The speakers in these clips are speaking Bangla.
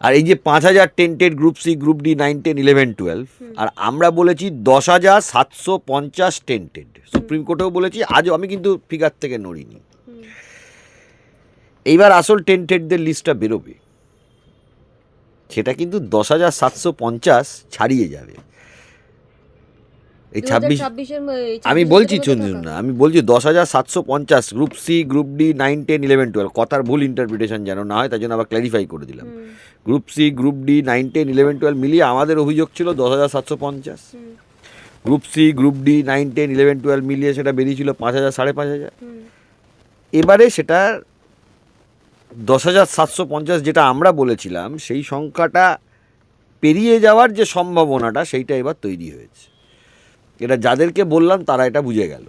আর এই যে পাঁচ হাজার tainted group C group D nine ten eleven twelve আর আমরা বলেছি দশ হাজার সাতশো পঞ্চাশ টেন্টেড সুপ্রিম কোর্টেও বলেছি আজও আমি কিন্তু ফিগার থেকে নড়িনি। এইবার আসল টেন্টেডদের লিস্টটা বেরোবে। সেটা কিন্তু দশ হাজার সাতশো পঞ্চাশ ছাড়িয়ে যাবে। এই ছাব্বিশ 2026 এর ম- এই আমি বলছি থাকা। না আমি বলছি দশ হাজার সাতশো পঞ্চাশ group C group D nine ten eleven twelve কথার ভুল ইন্টারপ্রিটেশন যেন না হয় তাই জন্য আবার ক্ল্যারিফাই করে দিলাম। Group C group D nine ten eleven twelve মিলিয়ে আমাদের অভিযোগ ছিল দশ হাজার সাতশো পঞ্চাশ। Group C group D nine ten eleven twelve মিলিয়ে সেটা বেরিয়েছিল পাঁচ হাজার সাড়ে পাঁচ হাজার। এবারে সেটা দশ হাজার সাতশো পঞ্চাশ যেটা আমরা বলেছিলাম সেই সংখ্যাটা পেরিয়ে যাওয়ার যে সম্ভাবনাটা সেইটা এবার তৈরি হয়েছে। এটা যাদেরকে বললাম তারা এটা বুঝে গেল।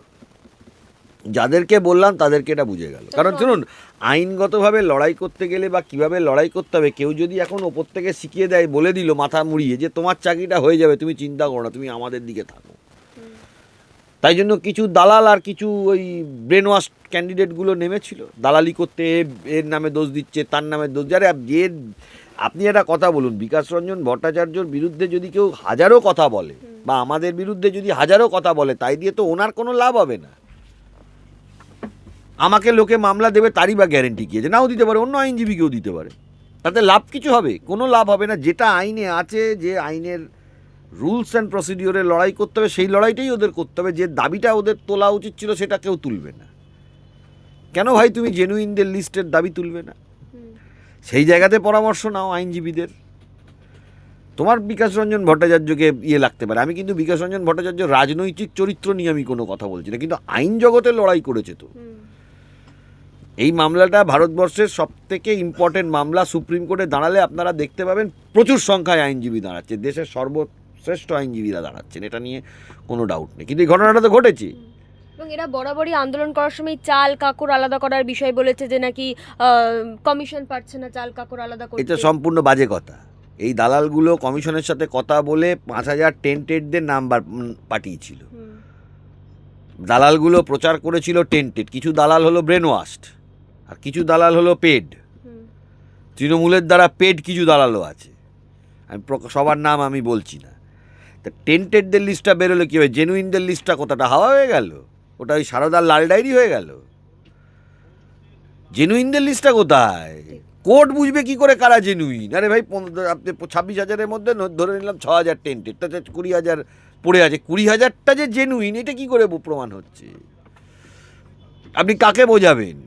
যাদেরকে বললাম তাদেরকে এটা বুঝে গেল। কারণ শুনুন আইনগতভাবে লড়াই করতে গেলে বা কীভাবে লড়াই করতে হবে কেউ যদি এখন ওপর থেকে শিখিয়ে দেয় বলে দিল মাথা মুড়িয়ে যে তোমার চাকরিটা হয়ে যাবে তুমি চিন্তা করো না তুমি আমাদের দিকে থাকো। তাই জন্য কিছু দালাল আর কিছু ওই ব্রেন ওয়াশ ক্যান্ডিডেটগুলো নেমেছিল। দালালি করতে এর নামে দোষ দিচ্ছে তার নামে দোষ যারে যে আপনি একটা কথা বলুন বিকাশ রঞ্জন ভট্টাচার্যর বিরুদ্ধে যদি কেউ হাজারো কথা বলে বা আমাদের বিরুদ্ধে যদি হাজারো কথা বলে তাই দিয়ে তো ওনার কোনো লাভ হবে না। আমাকে লোকে মামলা দেবে তারই বা গ্যারেন্টি কি আছে? নাও দিতে পারে অন্য আইনজীবীকেও দিতে পারে। তাতে লাভ কিছু হবে? কোনো লাভ হবে না। যেটা আইনে আছে যে আইনের রুলস অ্যান্ড প্রসিডিওরে লড়াই করতে হবে সেই লড়াইটাই ওদের করতে হবে। যে দাবিটা ওদের তোলা উচিত ছিল সেটা কেউ তুলবে না। কেন ভাই তুমি জেনুইনদের লিস্টের দাবি তুলবে না। সেই জায়গাতে পরামর্শ নাও আইনজীবীদের। তোমার বিকাশ রঞ্জন ভট্টাচার্যকে ইয়ে লাগতে পারে। আমি কিন্তু বিকাশ রঞ্জন ভট্টাচার্য রাজনৈতিক চরিত্র নিয়ে আমি কোনো কথা বলছি না কিন্তু আইন জগতে লড়াই করেছে তো। এই মামলাটা ভারতবর্ষের সব থেকে ইম্পর্টেন্ট মামলা। সুপ্রিম কোর্টে দাঁড়ালে আপনারা দেখতে পাবেন প্রচুর সংখ্যায় আইনজীবী দাঁড়াচ্ছে। দেশের সর্বশ্রেষ্ঠ আইনজীবীরা দাঁড়াচ্ছেন এটা নিয়ে কোনো ডাউট নেই। কিন্তু এই ঘটনাটা তো ঘটেছে। এবং এরা বরাবরই আন্দোলন করার সময় চাল কাকর আলাদা করার বিষয় বলেছে যে নাকি কমিশন পাচ্ছে না চাল কাকর আলাদা করতে। এটা সম্পূর্ণ বাজে কথা। এই দালালগুলো কমিশনের সাথে কথা বলে পাঁচ হাজার টেন্টেডদের নাম্বার পাঠিয়েছিল। দালালগুলো প্রচার করেছিল টেন্টেড কিছু দালাল হলো ব্রেন ওয়াস্ট আর কিছু দালাল হলো পেড তৃণমূলের দ্বারা পেড কিছু দালালও আছে। আমি সবার নাম আমি বলছি না। তা টেন্টেডদের লিস্টটা বেরোলে কী হবে? জেনুইনদের লিস্টটা কতটা? হাওয়া হয়ে গেল। ওটা ওই সারদার লাল ডায়েরি হয়ে গেল। জেনুইনদের লিস্টটা কোথায়? কোর্ট বুঝবে কি করে কারা জেনুইন আরে ভাই আপনি ছাব্বিশ হাজারের মধ্যে ধরে নিলাম ছ হাজার টেন্টেড তাতে কুড়ি হাজার পড়ে আছে কুড়ি হাজারটা যে জেনুইন এটা কি করে প্রমাণ হচ্ছে? আপনি কাকে বোঝাবেন?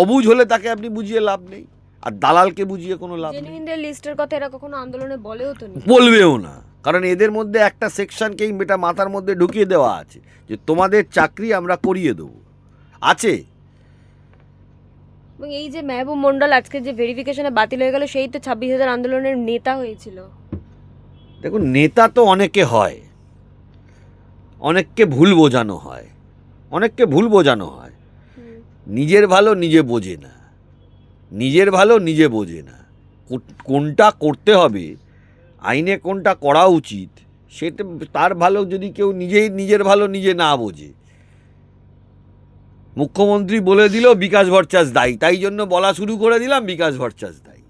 অবুঝ হলে তাকে আপনি বুঝিয়ে লাভ নেই। আর দালালকে বুঝিয়ে কোনো লাভ নেই। লিস্টের কথা এরা কখনো আন্দোলনে বলেও তো বলবেও না। কারণ এদের মধ্যে একটা সেকশনকেই এটা মাথার মধ্যে ঢুকিয়ে দেওয়া আছে যে তোমাদের চাকরি আমরা করিয়ে দেবো। আছে? এবং এই যে মেহবুব মন্ডল আজকে যে ভেরিফিকেশনে বাতিল হয়ে গেল সেই তো ছাব্বিশ হাজার আন্দোলনের নেতা হয়েছিল। দেখুন নেতা তো অনেকে হয়। অনেককে ভুল বোঝানো হয়। অনেককে ভুল বোঝানো হয়। নিজের ভালো নিজে বোঝে না। নিজের ভালো নিজে বোঝে না। কোনটা করতে হবে আইনে কোনটা করা উচিত, সেটা তার ভালো যদি কেউ নিজেই, নিজের ভালো নিজে না বোঝে। মুখ্যমন্ত্রী বলে দিল, বিকাশ ভট্টাচার্য দায়ী। তাই জন্য বলা শুরু করে দিলাম, বিকাশ ভট্টাচার্য দায়ী।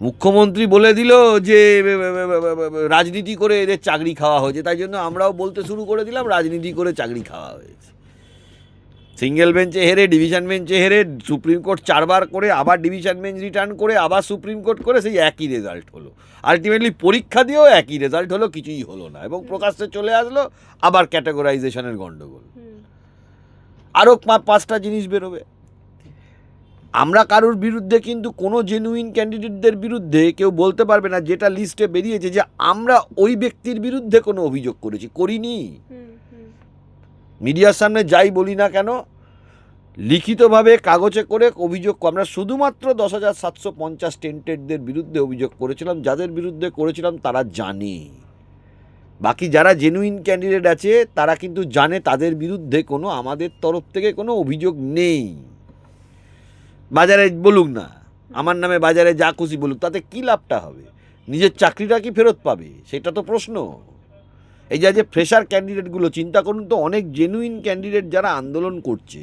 মুখ্যমন্ত্রী বলে দিল যে, রাজনীতি করে এদের চাকরি খাওয়া হয়েছে। তাই জন্য আমরাও বলতে শুরু করে দিলাম, রাজনীতি করে চাকরি খাওয়া হয়েছে। সিঙ্গেল বেঞ্চে হেরে ডিভিশন বেঞ্চে হেরে সুপ্রিম কোর্ট চারবার করে আবার ডিভিশন বেঞ্চ রিটার্ন করে আবার সুপ্রিম কোর্ট করে সেই একই রেজাল্ট হলো। আলটিমেটলি পরীক্ষা দিয়েও একই রেজাল্ট হলো কিছুই হলো না এবং প্রকাশ্যে চলে আসলো আবার ক্যাটাগরাইজেশনের গণ্ডগোল। আরও পাঁচটা জিনিস বেরোবে। আমরা কারোর বিরুদ্ধে কিন্তু কোনো জেনুইন ক্যান্ডিডেটদের বিরুদ্ধে কেউ বলতে পারবে না যেটা লিস্টে বেরিয়েছে যে আমরা ওই ব্যক্তির বিরুদ্ধে কোনো অভিযোগ করেছি করিনি। মিডিয়ার সামনে যাই বলি না কেন, লিখিতভাবে কাগজে করে অভিযোগ আমরা শুধুমাত্র দশ হাজার সাতশো পঞ্চাশ টেন্টেডদের বিরুদ্ধে অভিযোগ করেছিলাম, যাদের বিরুদ্ধে করেছিলাম তারা জানে। বাকি যারা জেনুইন ক্যান্ডিডেট আছে, তারা কিন্তু জানে তাদের বিরুদ্ধে কোনো, আমাদের তরফ থেকে কোনো অভিযোগ নেই। বাজারে বলুক না, আমার নামে বাজারে যা খুশি বলুক, তাতে কী লাভটা হবে? নিজের চাকরিটা কি ফেরত পাবে? সেটা তো প্রশ্ন। এই যে যে ফ্রেশার ক্যান্ডিডেটগুলো চিন্তা করুন তো অনেক জেনুইন ক্যান্ডিডেট যারা আন্দোলন করছে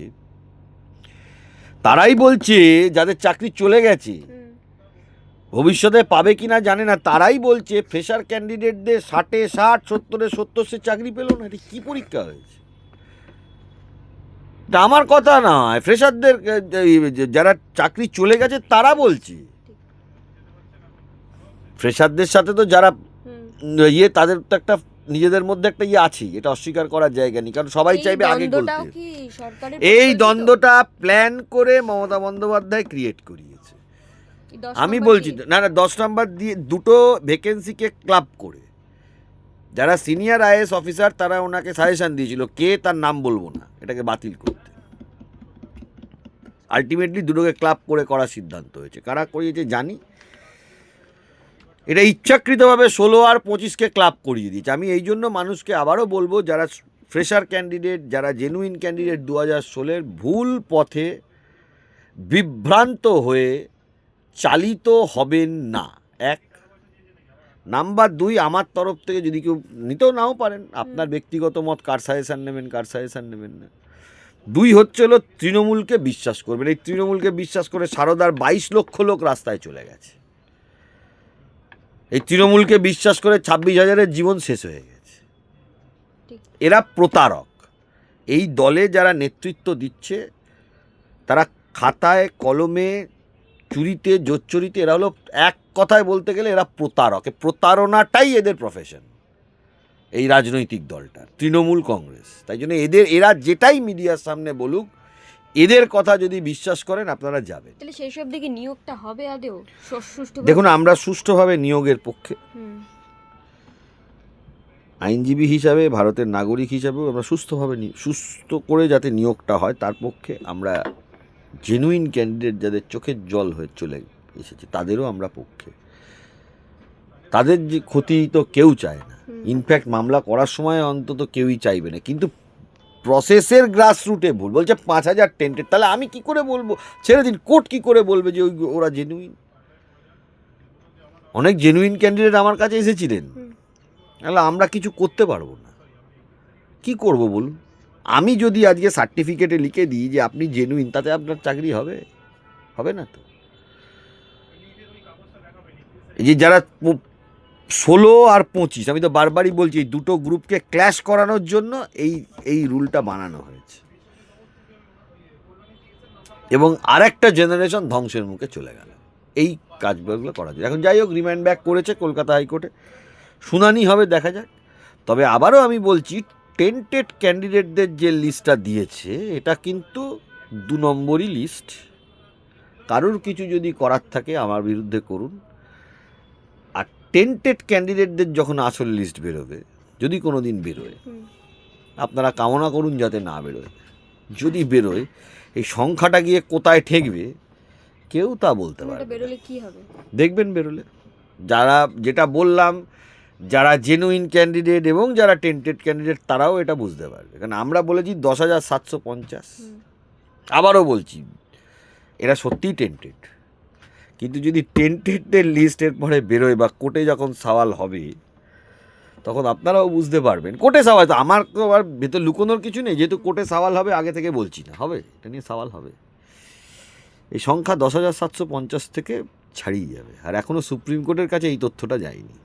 তারাই বলছে যাদের চাকরি চলে গেছে ভবিষ্যতে পাবে কিনা জানে না তারাই বলছে ফ্রেশার ক্যান্ডিডেটদের ষাটে ষাট সত্তরে সত্তর সে চাকরি পেল না এটা কী পরীক্ষা হয়েছে? এটা আমার কথা নয় ফ্রেশারদের যারা চাকরি চলে গেছে তারা বলছে। ফ্রেশারদের সাথে তো যারা ইয়ে তাদের তো একটা নিজেদের মধ্যে একটা ইয়ে আছে এটা অস্বীকার করার জায়গা নেই কারণ সবাই চাইবে আগে করতে। এই দ্বন্দ্বটা প্ল্যান করে মমতা বন্দ্যোপাধ্যায় ক্রিয়েট করিয়েছে। আমি বলছি না না দশ নম্বর দিয়ে দুটো ভ্যাকেন্সিকে ক্লাব করে। যারা সিনিয়র আইএস অফিসার তারা ওনাকে সাজেশন দিয়েছিল কে তার নাম বলব না এটাকে বাতিল করতে। আলটিমেটলি দুটোকে ক্লাব করে করার সিদ্ধান্ত হয়েছে। কারা করিয়েছে জানি এটা ইচ্ছাকৃতভাবে ষোলো আর পঁচিশকে ক্লাব করিয়ে দিয়েছে। আমি এই জন্য মানুষকে আবারও বলব, যারা ফ্রেশার ক্যান্ডিডেট যারা জেনুইন ক্যান্ডিডেট দু হাজার ভুল পথে বিভ্রান্ত হয়ে চালিত হবেন না। এক। নাম্বার দুই, আমার তরফ থেকে যদি কেউ নিতেও নাও পারেন, আপনার ব্যক্তিগত মত, কার সাজেশান নেবেন, কার সাজেশান নেবেন না। দুই হচ্ছে হলো, তৃণমূলকে বিশ্বাস করবেন। এই তৃণমূলকে বিশ্বাস করে সারদার বাইশ লক্ষ লোক রাস্তায় চলে গেছে। এই তৃণমূলকে বিশ্বাস করে ছাব্বিশ হাজারের জীবন শেষ হয়ে গেছে। এরা প্রতারক। এই দলে যারা নেতৃত্ব দিচ্ছে তারা খাতায় কলমে চুরিতে জোচ্চুরিতে এরা হলো এক কথায় বলতে গেলে এরা প্রতারক। এ প্রতারণাটাই এদের প্রফেশন এই রাজনৈতিক দলটা তৃণমূল কংগ্রেস। তাই জন্য এদের এরা যেটাই মিডিয়ার সামনে বলুক এদের কথা যদি বিশ্বাস করেন আপনারা যাবেন। তাহলে সেই সব দিকে নিয়োগটা হবে আদেও? দেখুন আমরা সুষ্ঠুভাবে নিয়োগের পক্ষে। আইনজীবী হিসাবে ভারতের নাগরিক হিসাবেও আমরা সুস্থভাবে সুস্থ করে যাতে নিয়োগটা হয় তার পক্ষে আমরা জেনুইন ক্যান্ডিডেট যাদের চোখের জল হয়ে চলে এসেছে তাদেরও আমরা পক্ষে। তাদের যে ক্ষতি তো কেউ চায় না। ইনফ্যাক্ট মামলা করার সময় অন্তত কেউই চাইবে না। কিন্তু প্রসেসের গ্রাস রুটে ভুল। বলছে পাঁচ হাজার টেন্টেড তাহলে আমি কি করে বলব? ছেড়ে দিন কোর্ট কি করে বলবে যে ওই ওরা জেনুইন অনেক জেনুইন ক্যান্ডিডেট আমার কাছে এসেছিলেন। তাহলে আমরা কিছু করতে পারব না। কি করব বলুন? আমি যদি আজকে সার্টিফিকেটে লিখে দিই যে আপনি জেনুইন তাতে আপনার চাকরি হবে? হবে না তো? এই যে যারা ষোলো আর পঁচিশ, আমি তো বারবারই বলছি, এই দুটো গ্রুপকে ক্ল্যাশ করানোর জন্য এই এই রুলটা বানানো হয়েছে। এবং আরেকটা জেনারেশন ধ্বংসের মুখে চলে গেল। এই কাজগুলো করা যায়। এখন যাই হোক রিমান্ড ব্যাক করেছে কলকাতা হাইকোর্টে। শুনানি হবে, দেখা যাক। তবে আবারও আমি বলছি টেন্টেড ক্যান্ডিডেটদের যে লিস্টটা দিয়েছে, এটা কিন্তু দু নম্বরই লিস্ট কারোর কিছু যদি করার থাকে, আমার বিরুদ্ধে করুন। টেন্টেড ক্যান্ডিডেটদের যখন আসল লিস্ট বেরোবে যদি কোনো দিন বেরোয় আপনারা কামনা করুন যাতে না বেরোয়। যদি বেরোয় এই সংখ্যাটা গিয়ে কোথায় ঠেকবে কেউ তা বলতে পারে বেরোলে কি হবে? দেখবেন বেরোলে। যারা যেটা বললাম যারা জেনুইন ক্যান্ডিডেট এবং যারা টেন্টেড ক্যান্ডিডেট তারাও এটা বুঝতে পারবে। কারণ আমরা বলেছি দশ হাজার সাতশো পঞ্চাশ। আবারও বলছি এরা সত্যিই টেন্টেড কিন্তু যদি টেন্টেডদের লিস্টের পরে বেরোয় বা কোর্টে যখন সওয়াল হবে, তখন আপনারাও বুঝতে পারবেন। কোর্টে সওয়াল, তো আমার তো আর ভেতর লুকোনোর কিছু নেই, যেহেতু কোর্টে সওয়াল হবে, আগে থেকে বলছি না। হবে? এটা নিয়ে সওয়াল হবে। এই সংখ্যা দশ হাজার সাতশো পঞ্চাশ থেকে ছাড়িয়ে যাবে। আর এখনও সুপ্রিম কোর্টের কাছে এই তথ্যটা যায়নি।